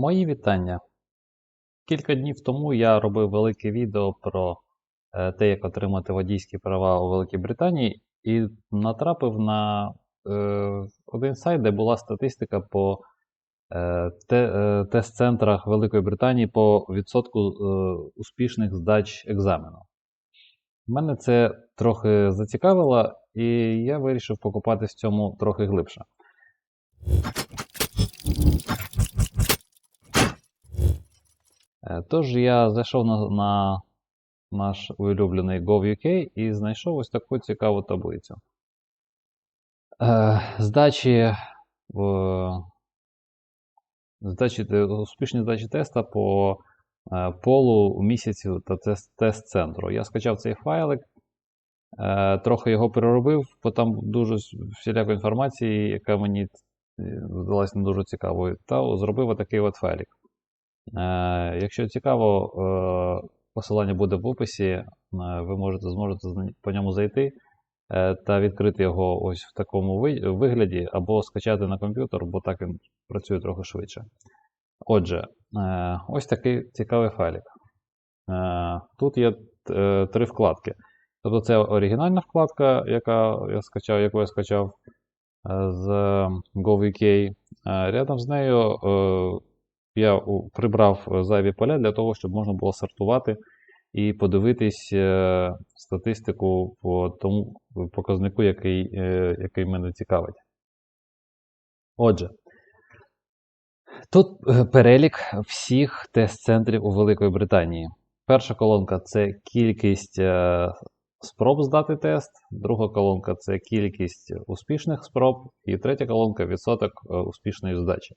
Мої вітання. Кілька днів тому я робив велике відео про е, те, як отримати водійські права у Великій Британії, і натрапив на е, один сайт, де була статистика по е, е, тест-центрах Великої Британії по відсотку е, успішних здач екзамену. Мене це трохи зацікавило, і я вирішив покопатись в цьому трохи глибше. Е, Тож я зайшов на, на наш улюблений GovUK і знайшов ось таку цікаву таблицю. Е, Здачі, здачі успішні здачі теста по е, полу у та тест- тест-центру. Я скачав цей файлик, е, трохи його переробив, бо там дуже всілякої інформації, яка мені е, здалась не дуже цікавою, та зробив отакий от файлик. Е, Якщо цікаво, е, посилання буде в описі. е, Ви можете зможете по ньому зайти та відкрити його ось в такому вигляді, або скачати на комп'ютер, бо так він працює трохи швидше. Отже, ось такий цікавий файлик. Тут є три вкладки. Тобто це оригінальна вкладка, яка я скачав, яку я скачав з GovUK. Рядом з нею я прибрав е, зайві поля для того, щоб можна було сортувати і подивитись е, статистику по тому показнику, який, е, який мене цікавить. Отже, тут е, перелік всіх тест-центрів у Великої Британії. Перша колонка це кількість е, спроб здати тест, друга колонка це кількість успішних спроб, і третя колонка відсоток е, успішної здачі.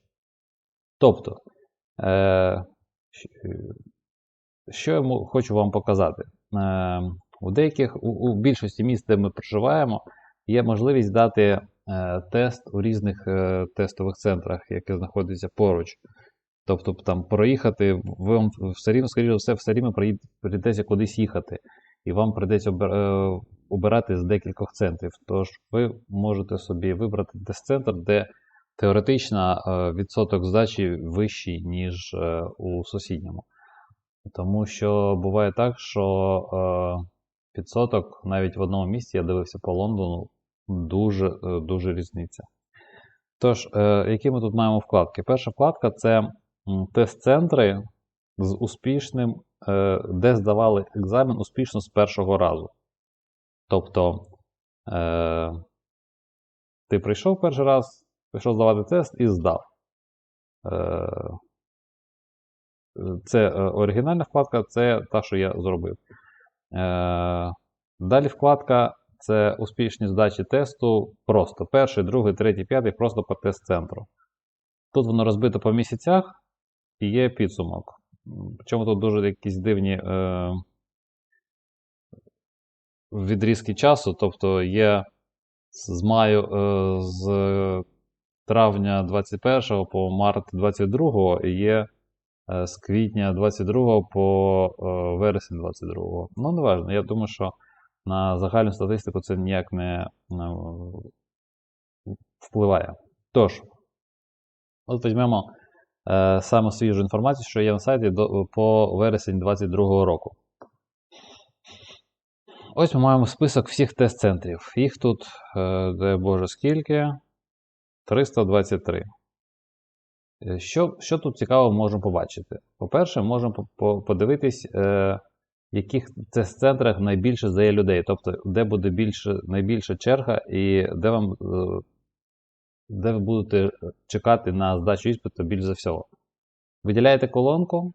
Тобто, е, е, що я хочу вам показати? Е, у деяких, у, більшості міст, де ми проживаємо, є можливість дати е, тест у різних е, тестових центрах, які знаходяться поруч. Тобто там проїхати, вам все рівно, скоріше за все, все рівно прийдеться кудись їхати, і вам прийдеться е, обирати з декількох центрів. Тож ви можете собі вибрати тест-центр, де теоретично е, відсоток здачі вищий, ніж е, у сусідньому. Тому що буває так, що е, відсоток навіть в одному місці, я дивився по Лондону, дуже, е, дуже різниця. Тож, е, які ми тут маємо вкладки? Перша вкладка це тест-центри з успішним, е, де здавали екзамен успішно з першого разу. Тобто, е, ти прийшов перший раз, прийшов здавати тест і здав. Е, це е, оригінальна вкладка, це та, що я зробив. Е, Далі вкладка це успішні здачі тесту просто. Перший, другий, третій, п'ятий, просто по тест-центру. Тут воно розбито по місяцях і є підсумок. Причому тут дуже якісь дивні е, відрізки часу, тобто є з маю, е, з травня 21 по март 22 і є е, з квітня 22 по е, вересень 22. Ну, не важливо. Я думаю, що на загальну статистику це ніяк не е, впливає. Тож, от візьмемо саме свіжу інформацію, що є на сайті по вересень 22 року. Ось ми маємо список всіх тест-центрів. Їх тут, е, дай Боже, скільки? 323. Е, Що, що тут цікаво можемо побачити? По-перше, можемо по- по- подивитись, е, в яких тест-центрах найбільше здає людей, тобто, де буде більше, найбільша черга і де вам е, де ви будете чекати на здачу іспиту більш за всього. Виділяєте колонку,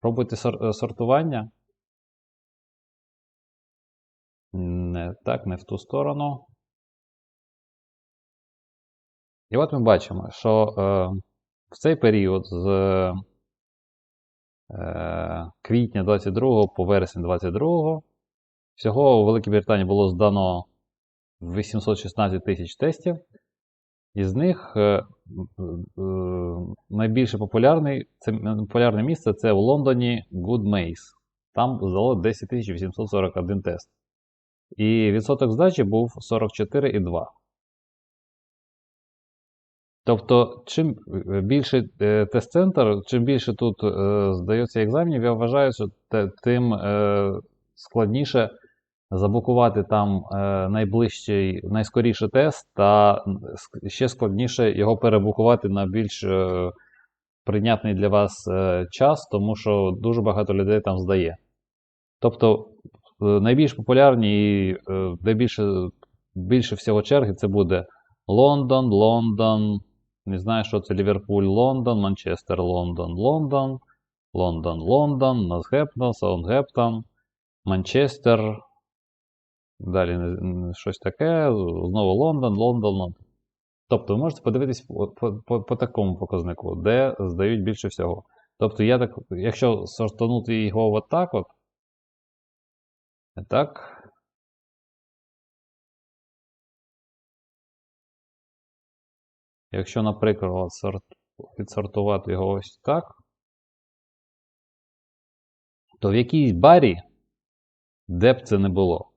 пробуйте сор- сортування. Не так, не в ту сторону. І от ми бачимо, що е, в цей період з е, квітня 22 по вересень 22 всього у Великій Британії було здано 816 тисяч тестів. Із них е, е, найбільше популярний, це, популярне місце це в Лондоні Good Maze. Там здало 10 841 тест. І відсоток здачі був 44,2. Тобто, чим е, більше е, тест-центр, чим більше тут е, здається екзаменів, я вважаю, що тим складніше заблокувати там найближчий, найскоріший тест, та ще складніше його перебукувати на більш прийнятний для вас час, тому що дуже багато людей там здає. Тобто найбільш популярні і де більше, більше всього черги, це буде Лондон, Лондон, не знаю, що це Ліверпуль, Лондон, Манчестер, Лондон, Лондон, Лондон, Лондон, Назгептон, Саундгептон, Манчестер. Далі щось таке, знову Лондон, Лондон, Лондон. Тобто ви можете подивитись по, по, по, по такому показнику, де здають більше всього. Тобто, я так, якщо сортанути його отак от, так. Якщо, наприклад, сорт, відсортувати його ось так, то в якійсь барі, де б це не було,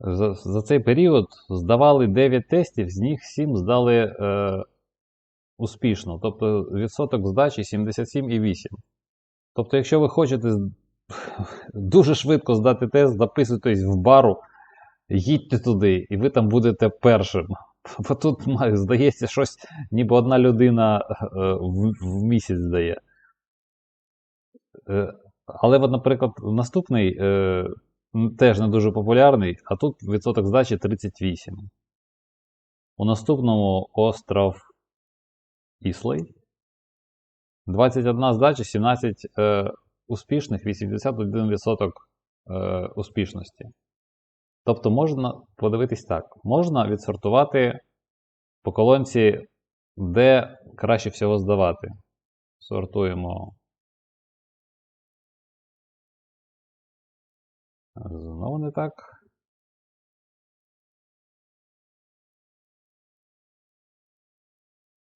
за, за цей період здавали 9 тестів, з них 7 здали е, успішно. Тобто відсоток здачі 77,8. Тобто, якщо ви хочете дуже швидко здати тест, записуйтесь в бару, їдьте туди, і ви там будете першим. Бо тут здається, щось, ніби одна людина е, в, в місяць здає. Е, Але, от, наприклад, наступний е, теж не дуже популярний, а тут відсоток здачі 38. У наступному остров Іслей. 21 здача, 17 е, успішних, 81% е, успішності. Тобто можна подивитись так. Можна відсортувати по колонці, де краще всього здавати. Сортуємо. Знову не так.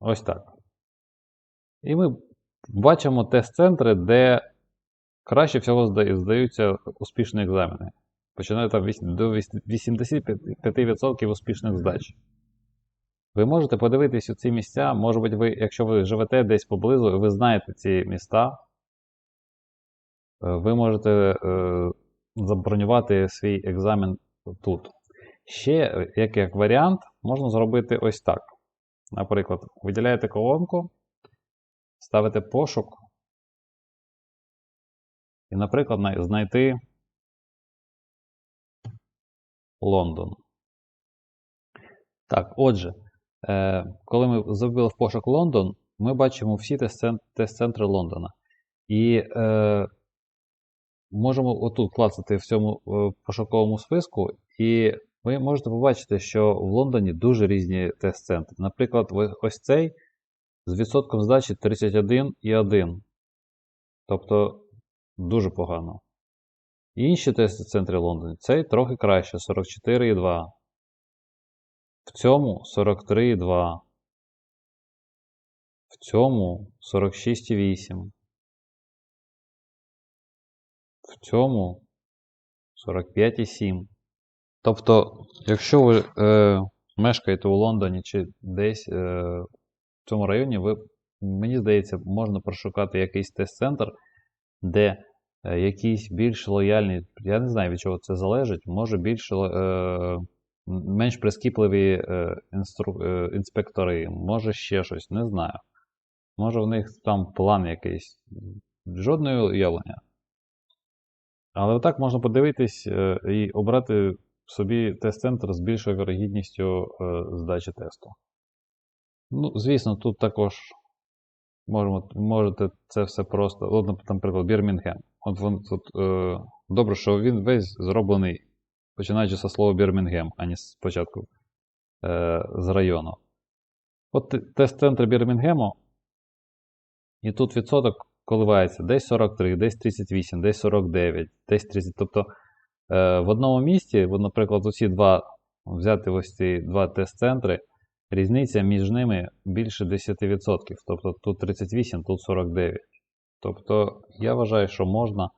Ось так. І ми бачимо тест-центри, де краще всього здаються успішні екзамени. Починає там до 85% успішних здач. Ви можете подивитись у ці місця. Може бути, ви, якщо ви живете десь поблизу і ви знаєте ці міста, е, ви можете е, забронювати свій екзамен тут. Ще, е, як, як варіант, можна зробити ось так. Наприклад, виділяєте колонку, ставите пошук. І, наприклад, знайти Лондон. Так, отже, е, коли ми зробили в пошук Лондон, ми бачимо всі тест-цен- тест-центри Лондона. І е, можемо отут клацати в цьому е, пошуковому списку, і ви можете побачити, що в Лондоні дуже різні тест-центри. Наприклад, ось цей з відсотком здачі 31,1. Тобто дуже погано. Інші тест-центри Лондона цей трохи краще 44,2. В цьому 43,2. В цьому 46,8. В цьому 45,7. Тобто, якщо ви е, мешкаєте у Лондоні чи десь е, в цьому районі, ви, мені здається, можна прошукати якийсь тест-центр, де е, якісь більш лояльні, я не знаю від чого це залежить, може більш е, менш прискіпливі е, інстру, е, інспектори, може ще щось, не знаю. Може в них там план якийсь. Жодної уявлення. Але отак можна подивитись е, і обрати собі тест-центр з більшою вірогідністю е, здачі тесту. Ну, звісно, тут також можемо, можете це все просто. От, наприклад, Бірмінгем. От він тут е, добре, що він весь зроблений, починаючи зі слова Бірмінгем, а не спочатку е, з району. От тест-центр Бірмінгему, і тут відсоток коливається десь 43, десь 38, десь 49, десь 30. Тобто е, в одному місті, наприклад, оці два, взяти ось ці два тест-центри, різниця між ними більше 10%. Тобто тут 38, тут 49. Тобто я вважаю, що можна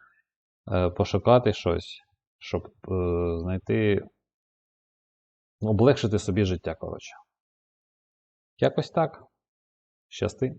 е, пошукати щось, щоб е, знайти, облегшити собі життя, коротше. Якось так. Щасти.